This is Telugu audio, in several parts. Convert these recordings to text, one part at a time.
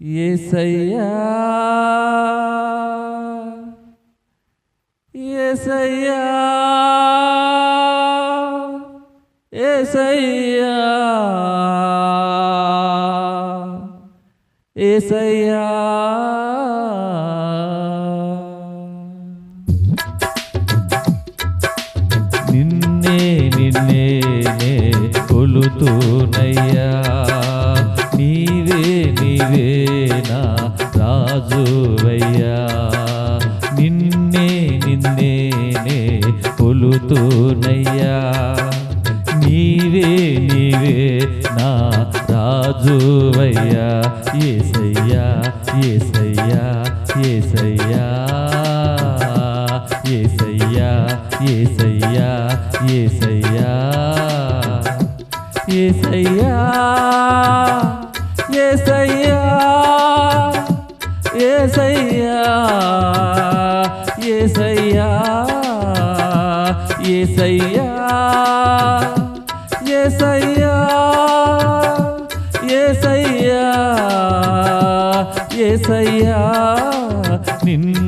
ఏసయ్యా ఏసయ్యా ఏసయ్యా ఏసయ్యా. నిన్నే నిన్నే కొలుతూనయ్యా. ఏసయ్యా ఏసయ్యా ఏసయ్యా ఏసయ్యా ఏసయ్యా ఏసయ్యా ఏసయ్యా ఏసయ్యా ఏసయ్యా ఏసయ్యా ఏసయ్యా నిన్నే నిన్నే నే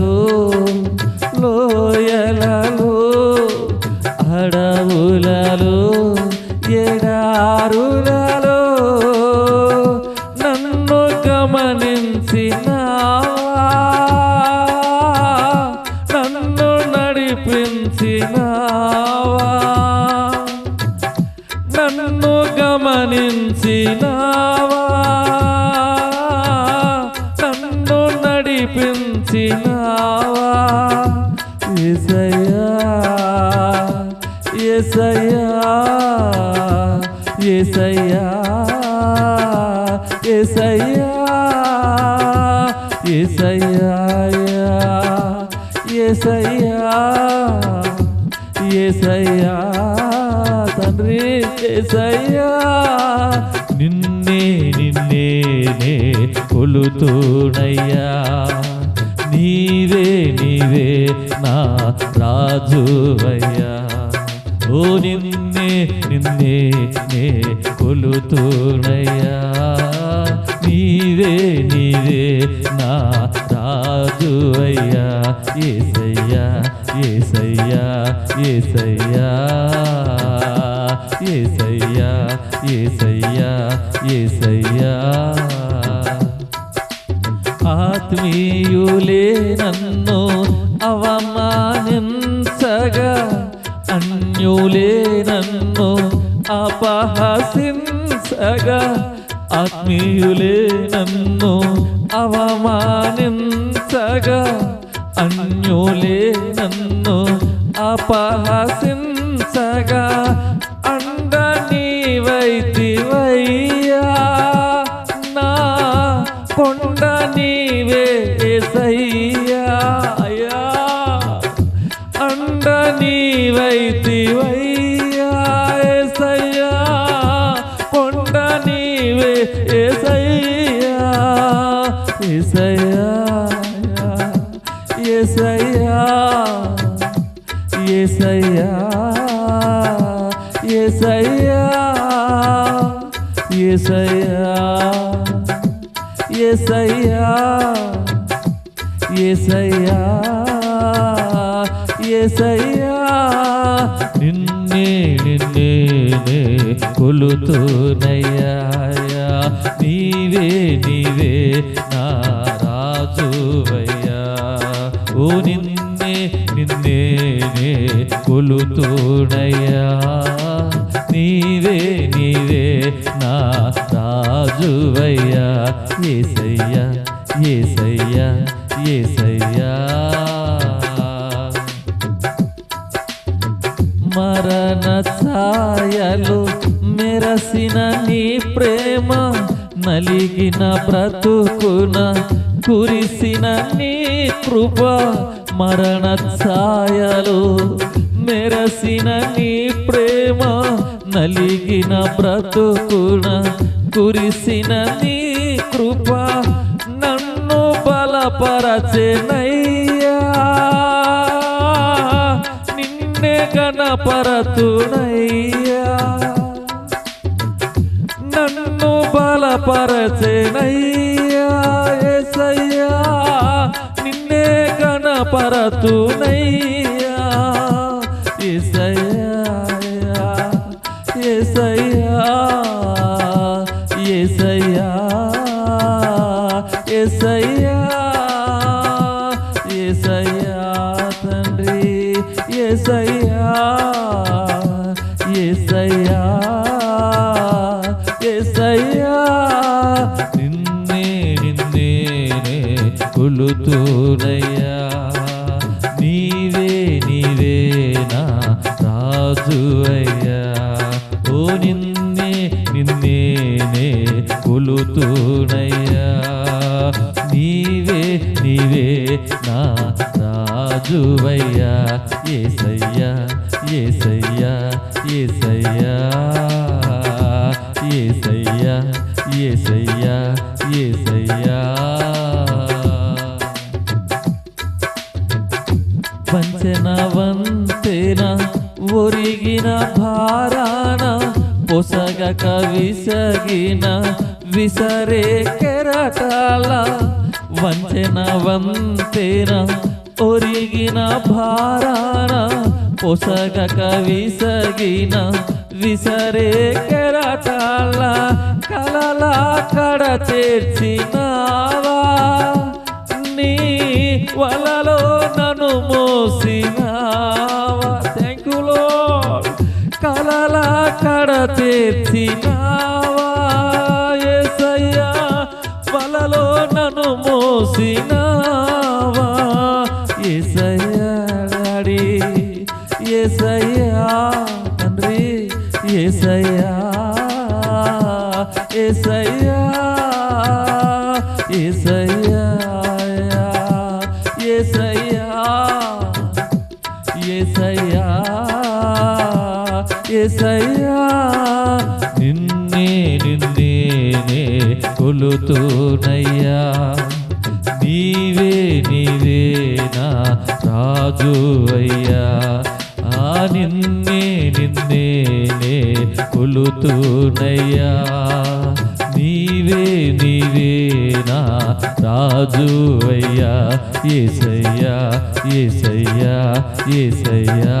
కొండలలో లోయలలో అడవులలో ఎడారులలో నన్ను గమనించినావా? నన్ను నడిపించినావా? నన్ను గమనించినావా? నన్ను నడిపించినావా ఏసయ్యా ఏసయ్యా ఏసయ్యా ఏసయ్యా ఏసయ్యా తండ్రి ఏసయ్యా నిన్నే నిన్నే నే కొలుతూనయ్యా. నీవే నీవే నా రాజువయ్యా. ఓ నిన్నే నిన్నే నే కొలుతూనయ్యా. నీవే నీవే నా రాజు రాజువయ్యా ఏసయ్యా ఏసయ్యా ఏసయ్యా. ఏసయ్యా ఏసయ్యా ఏసయ్యా. ఆత్మీయులే నన్ను అవమానించగా. అన్యులే నన్ను అపహసించగా ఆత్మీయులే నన్ను అవమానించగా అన్యులే నన్ను అపహసించగా ఏసయ్యా ఏసయ్యా ఏసయ్యా ఏసయ్యా. నిన్నే నిన్నే నే నీవే నీవే నా రాజువయ్యా. ఓ నిన్నే నిన్నే నీవే నీవే రాజువయ్యా ఏసయ్యా ఏసయ్యా ఏసయ్యా. మరణ ఛాయలు మెరసిన నీ ప్రేమ నలిగిన బ్రతుకున కురిసిన నీ కృప మరణ ఛాయలు మెరసిన నీ ప్రేమ నలిగిన బ్రతుకున కురిసిన నీ కృప నన్ను బలపరచెనయ్యా. నిన్నే గణపరతునయ్యా నన్ను బలపరచెనయ్యా. యేసయ్యా నిన్నే గణపరతునయ్యా కొలుతూనయ్యా నీవే నీవే నా రాజు అయ్యా ఓ నిన్నే నిన్నేనే కొలుతూనయ్యా. నీవే నీవే నా రాజువయ్యా. ఏసయ్యా ఏసయ్యా ఏసయ్యా. ఏసయ్యా ఏసయ్యా ఏసయ్యా. ವಂತೆನ ವಂತೆನ ಒರಿಗಿನ ಭಾರಾನ ಪೊಸಗ ಕವಿಸಗಿನ ವಿಸರೆ ಕೆರಟಾಲ ವಂಚನ ವಂತೆನ ఒరిగిన భారాన పొసగక విసగిన విసరే కెరటాల కలలా కడ చేర్చినావా వలలో నన్ను మోసినావా? థ్యాంకులో కలల కడ తెచ్చినావా వలలో నన్ను మోసినావా? ఏసయ్యా డాడీ తండ్రి ఏసయ్యా ఏసయ్యా ఏసయ్యా. యేసయ్యా నిన్నే నిన్నేనే కొలుతూనయ్యా. నీవే నీవే నా రాజు అయ్యా. ఆ నిన్నే నిన్నేనే కొలుతూనయ్యా. నీవే నీవే నా రాజు అయ్యా. ఏసయ్యా ఏసయ్యా ఏసయ్యా.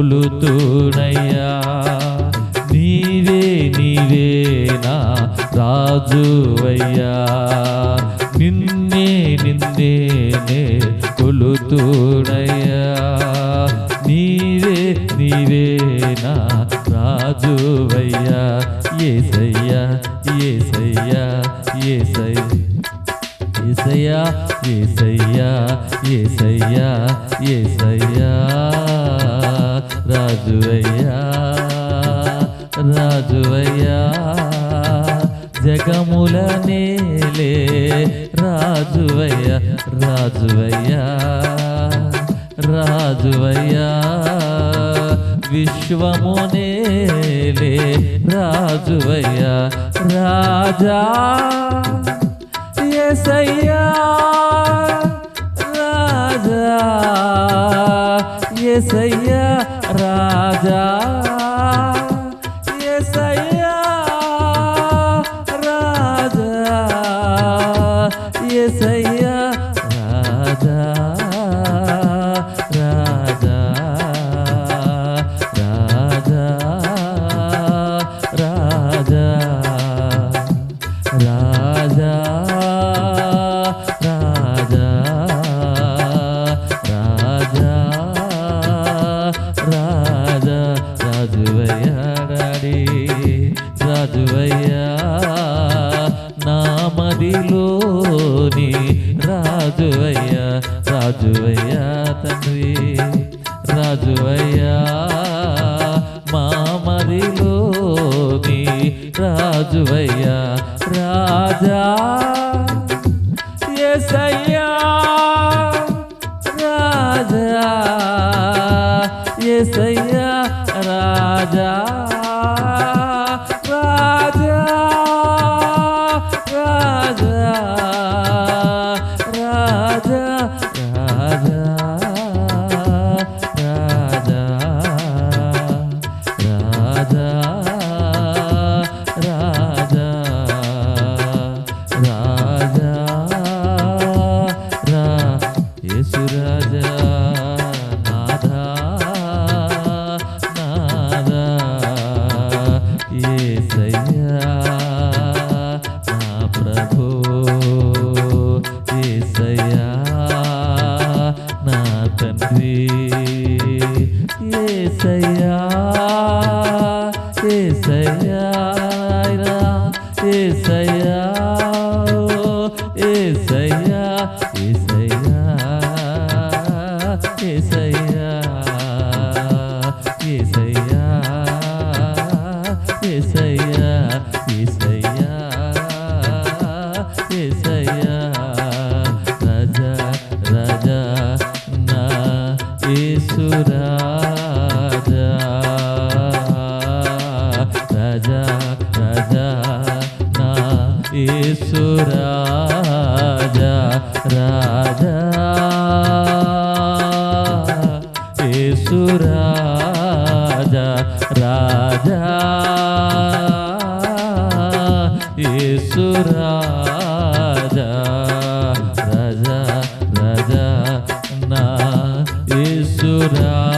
కొలుతూనయ్యా నీవే నీవేనా రాజువయ్యా. నిన్నే నిన్నేనే కొలుతూనయ్యా. నీవే నీవే నా రాజువయ్యా. ఏసయ్యా ఏసయ్యా ఏసయ్యా. ఏసయ్యా ఏసయ్యా ఏసయ్యా ఏసయ్యా. రాజువయ్యా రాజువయ్యా జగముల నేలే రాజువయ్యా రాజువయ్యా రాజువయ్యా విశ్వము నేలే రాజువయ్యా రాజా ఎసయ్యా రాజా. ఏసయ్యా రాజా. నామదిలోని రాజువయ్యా రాజువయ్యా తండ్రి రాజువయ్యా. మామదిలోని రాజువయ్యా రాజా ఎసయ్యా రాజా ఎసయ్యా రాజా. सया యేసురాజా రాజా. యేసురాజా రాజా. యేసురాజా రాజా రాజా. నా యేసురాజా